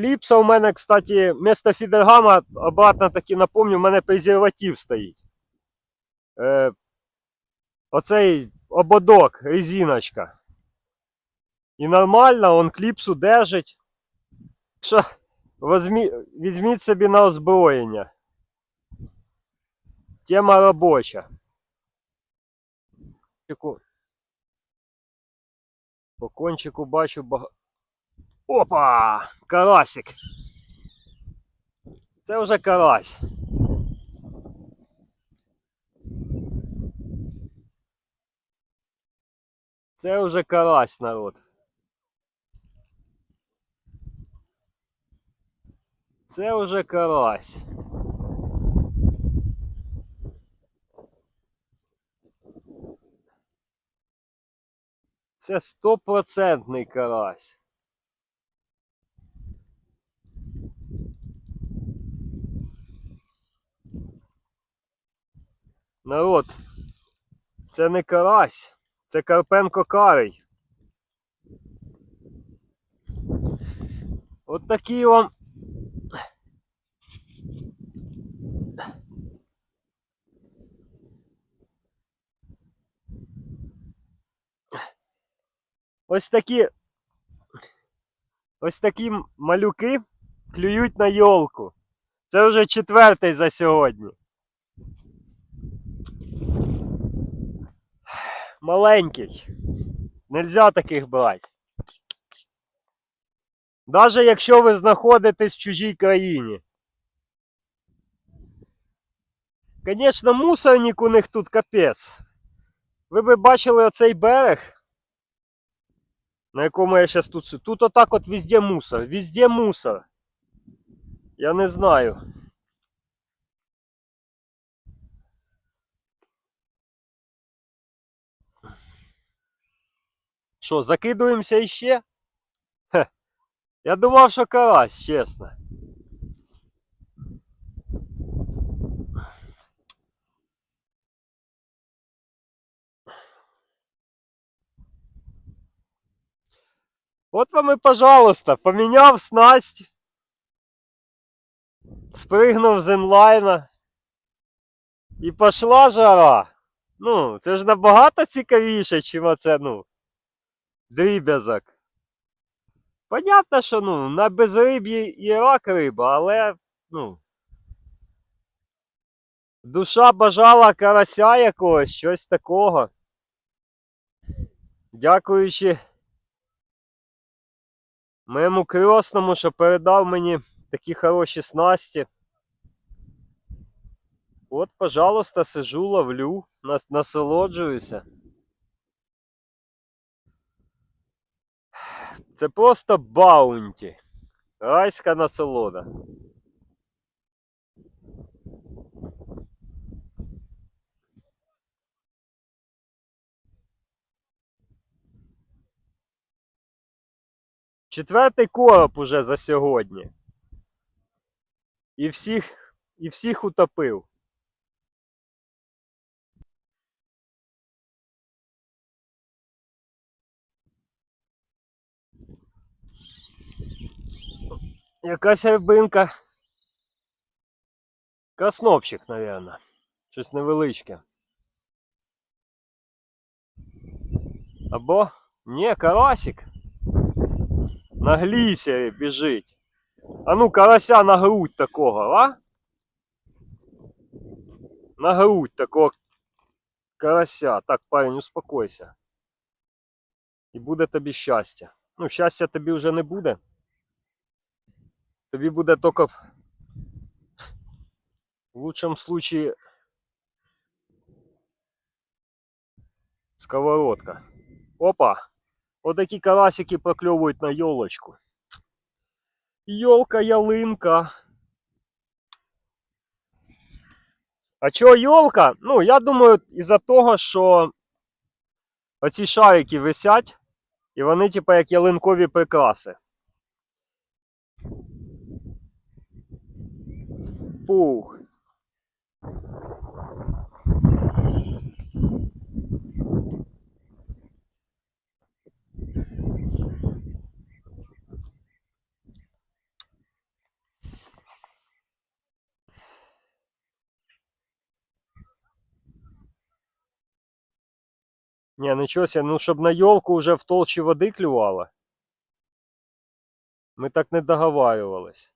Кліпса у мене, кстати, вместо фідергама, обратно таки напомню, у мене презерватив стоїть. Е, оцей ободок, резиночка. І нормально, он кліпсу держить. Що, возьмі, візьміть собі на озброєння. Тема робоча. По кончику бачу бага... Опа! Карасик. Це вже карась. Це вже карась, народ. Це вже карась. Це стопроцентний карась. Народ, це не карась, це Карпенко Карий. От такі вам. Ось такі. Ось такі малюки клюють на йолку. Це вже четвертий за сьогодні. Маленький. Нельзя таких брати. Даже якщо ви знаходитесь в чужій країні. Звісно, мусорник у них тут капець. Ви би бачили оцей берег, на якому я зараз тут. Тут отак от везде мусор. Везде мусор. Я не знаю. Що, закидуємося іще? Хе. Я думав, що карась, чесно. От вам і, пожалуйста, поміняв снасть. Спригнув з інлайна. І пошла жара. Ну, це ж набагато цікавіше, чим оце, ну, дріб'язок. Понятно, що ну, на безриб'ї і рак риба, але, ну. Душа бажала карася якогось, щось такого. Дякуючи моєму крісному, що передав мені такі хороші снасті. От, пожалуйста, сижу, ловлю, нас, насолоджуюся. Це просто баунті. Райська насолода. Четвертий короб уже за сьогодні. І всіх, і всіх утопив. Якась рибинка. Краснопчик, напевно. Щось невеличке. Або. Ні, карасик. На глісері біжить. А ну, карася на грудь такого, а? На грудь такого карася. Так, парень, успокойся. І буде тобі щастя. Ну, щастя тобі вже не буде. Тобі буде тільки в лучшем случае сковородка. Опа! Вот такі карасики прокльовують на йолочку. Йолка, ялинка. А чого йолка? Ну, я думаю, із-за того, що оці шарики висять, і вони, типа, як ялинкові прикраси. Бух. Не, ну нічого себе, ну щоб на йолку уже в толщі води клювало. Ми так не договаривались.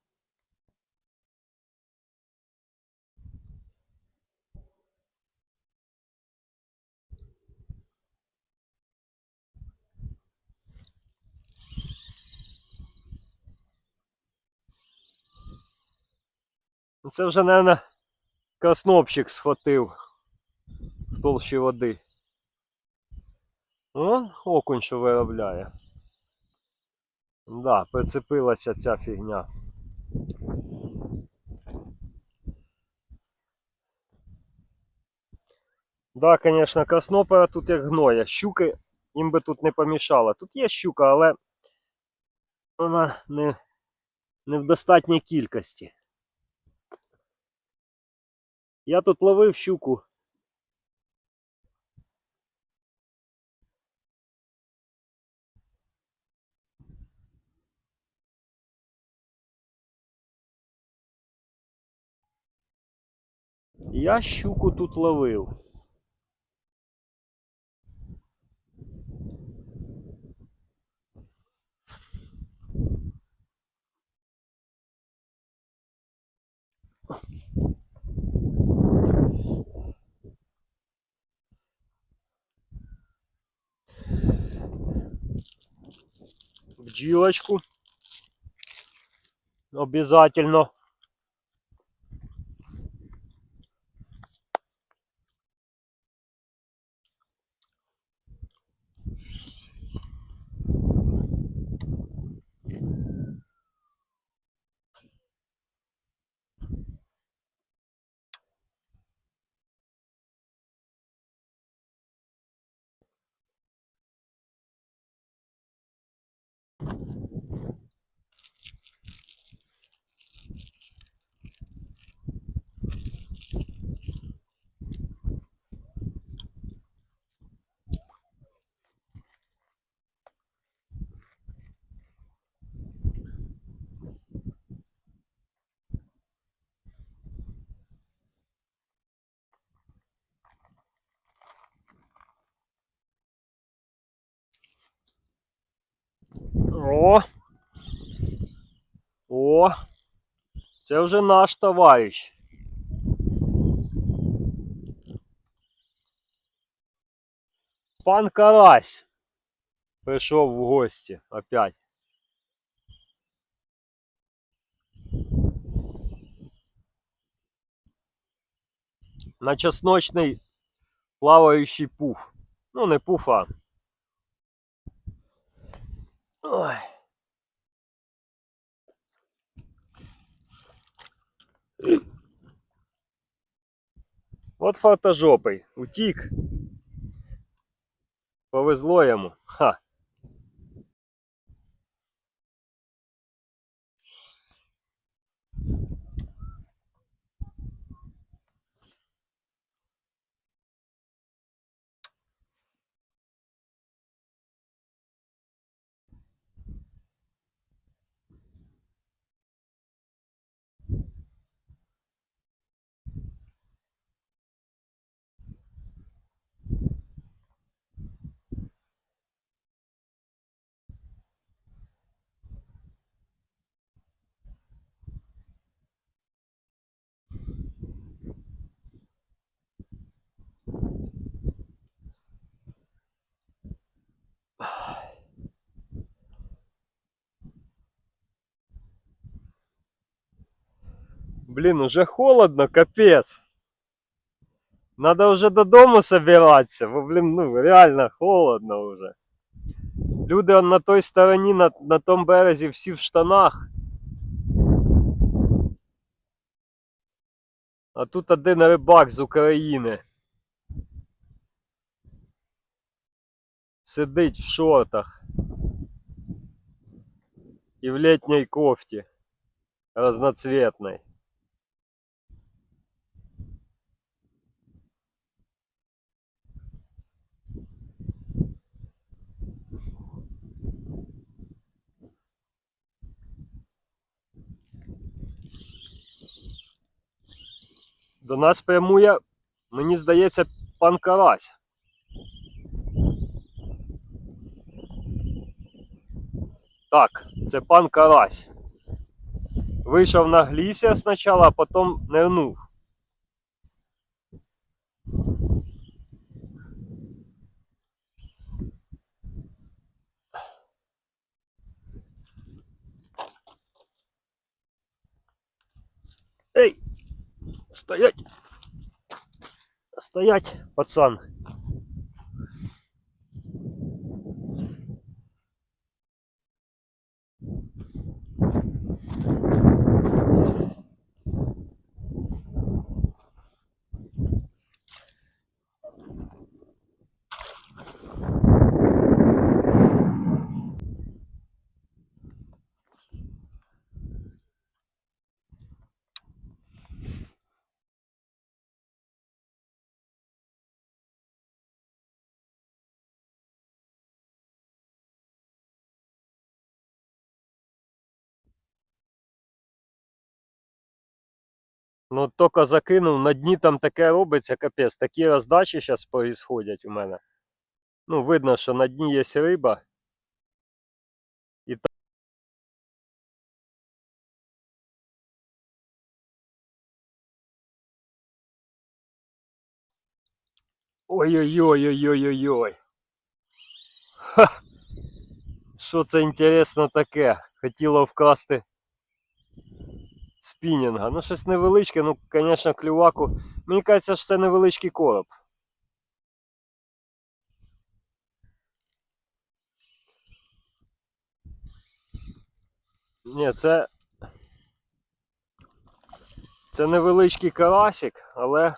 Це вже, мабуть, краснопчик схватив в толщі води. О, окунь, що виробляє. Да, прицепилася ця фігня. Да, конечно, краснопера тут як гноя. Щуки їм би тут не помішало. Тут є щука, але вона не, не в достатній кількості. Я тут ловив щуку. Я щуку тут ловив. Бджілочку. Обязательно. О! О! Це вже наш товариш. Пан Карась прийшов в гості опять. На чесночний плаваючий пуф. Ну, не пуф, а. Ой. От фартожопий. Утік. Повезло йому. Ха. Блин, уже холодно, капец. Надо уже додому собираться, бо, блин, ну реально холодно уже. Люди он на той стороні, на, на том березі, всі в штанах. А тут один рибак з України. Сидить в шортах. І в літній кофті. Разноцветной. До нас прямує, мені здається, пан Карась. Так, це пан Карась. Вийшов на глісся спочатку, а потім нернув. Стоять! Стоять, пацан! Ну, тільки закинув, на дні там таке робиться, капець. Такі роздачі зараз происходять у мене. Ну, видно, що на дні є риба. І та... Ой-ой-ой-ой-ой-ой-ой. Що це інтересно таке? Хотіло вкласти спінінга. Ну, щось невеличке, ну, звісно, клюваку. Мені кажеться, що це невеличкий короб. Ні, це. Це невеличкий карасик, але.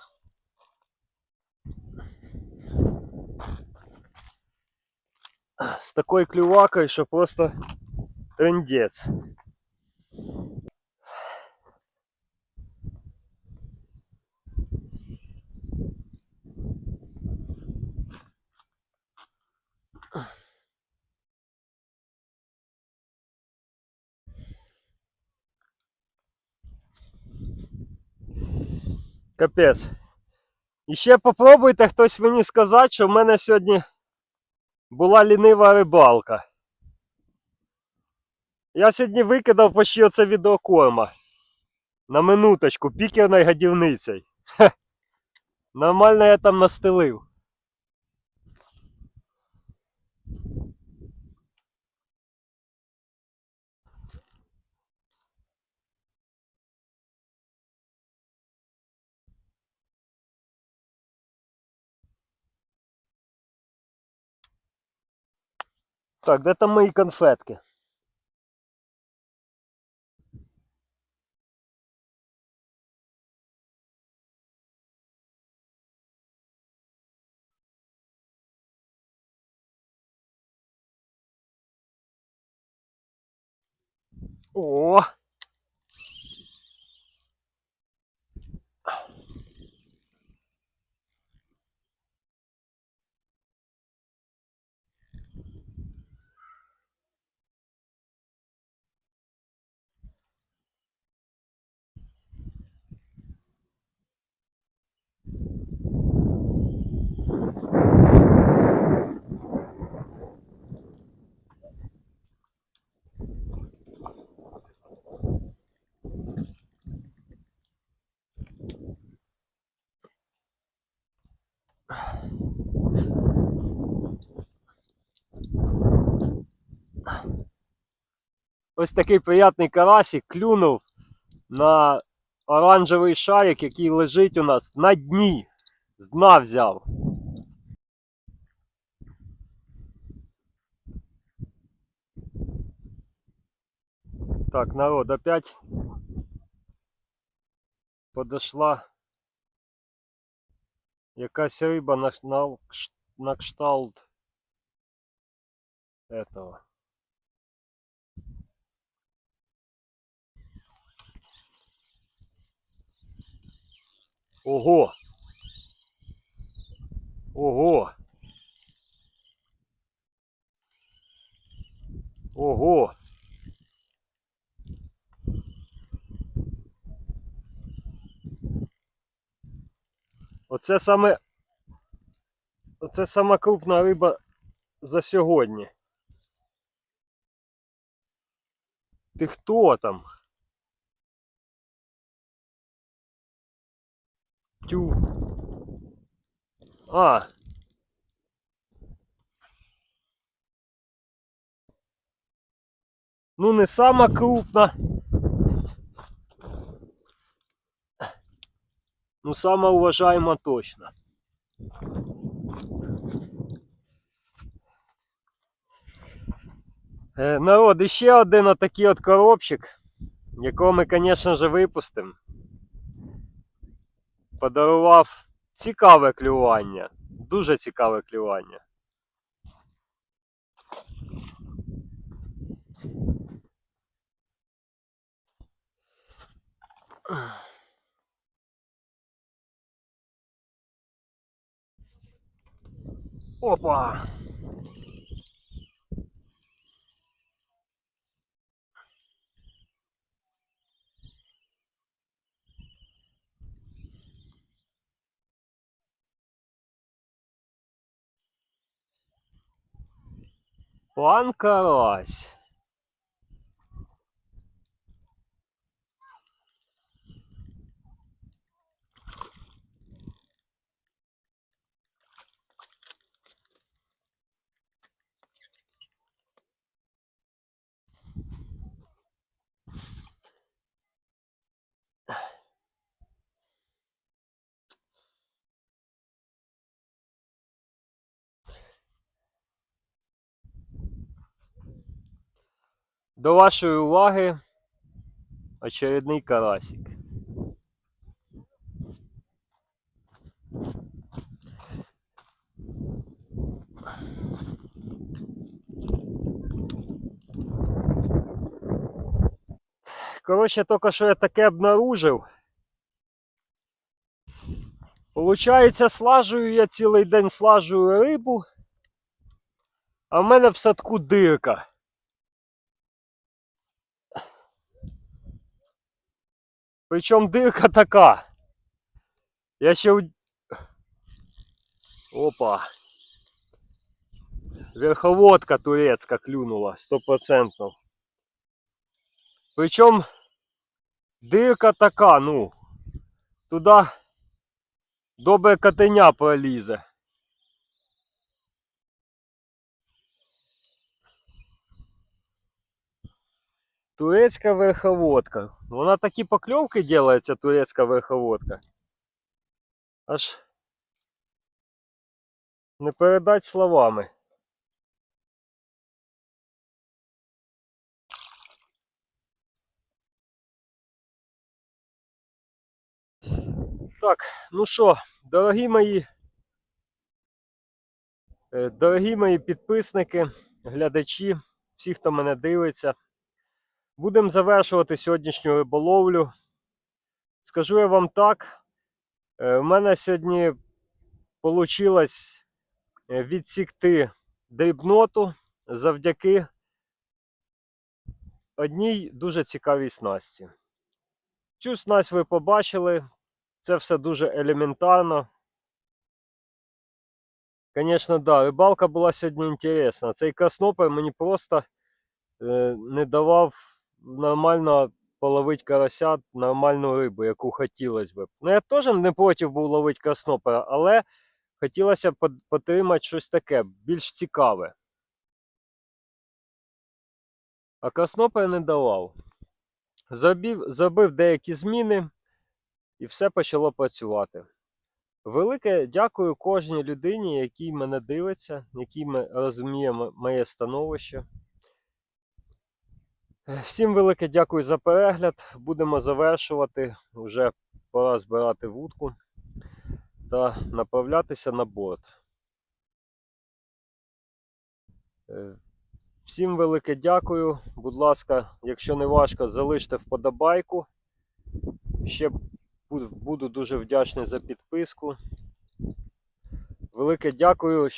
З такою клювакою, що просто трендець. Капець. І ще попробуйте хтось мені сказати, що в мене сьогодні була лінива рибалка. Я сьогодні викидав почти оце відеокорма. На минуточку, пікерною годівницею. Нормально я там настелив. Так, де там мої конфетки? О! Ось такий приятний карасик клюнув на оранжевий шарик, який лежить у нас на дні. З дна взяв. Так, народ, опять подошла якась риба на, на, на кшталт этого. Ого! Ого! Ого! Оце саме. Оце сама крупна риба за сьогодні. Ти хто там? Тю. А. Ну, не сама крупна. Ну, сама уважаема точно. Е, Народ, іще один отакий от коробчик, якого ми, звісно ж, випустимо. Подарував цікаве клювання. Дуже цікаве клювання. Опа! Пан Карась. До вашої уваги очередний карасик. Коротше, тільки що я таке обнаружив. Получається, слажую я цілий день слажую рибу, а в мене в садку дирка. Причому дирка така. Я ще. Опа. Верховодка турецька клюнула, стопроцентно. Причому дирка така, ну, туди добре котеня пролізе. Турецька верховодка. Вона такі покльовки делається, турецька верховодка. Аж не передать словами. Так, ну що, дорогі мої, е, дорогі мої підписники, глядачі, всі, хто мене дивиться. Будемо завершувати сьогоднішню риболовлю. Скажу я вам так. е, В мене сьогодні вийшло відсікти дрібноту завдяки одній дуже цікавій снасті. Цю снасть ви побачили. Це все дуже елементарно. Звісно, да, рибалка була сьогодні інтересна. Цей краснопер мені просто е, не давав нормально половити карася, нормальну рибу, яку хотілося б. Ну, я теж не проти був ловити краснопера, але хотілося б потримати щось таке, більш цікаве. А краснопер не давав. Забив, забив деякі зміни і все почало працювати. Велике дякую кожній людині, який мене дивиться, який розуміє моє становище. Всім велике дякую за перегляд. Будемо завершувати. Вже пора збирати вудку та направлятися на борт. Е, Всім велике дякую. Будь ласка, якщо не важко, залиште вподобайку. Ще буду дуже вдячний за підписку. Велике дякую,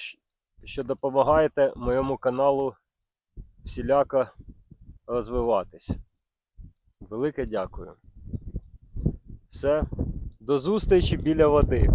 що допомагаєте моєму каналу всіляко розвиватись. Велике дякую. Все, до зустрічі біля води.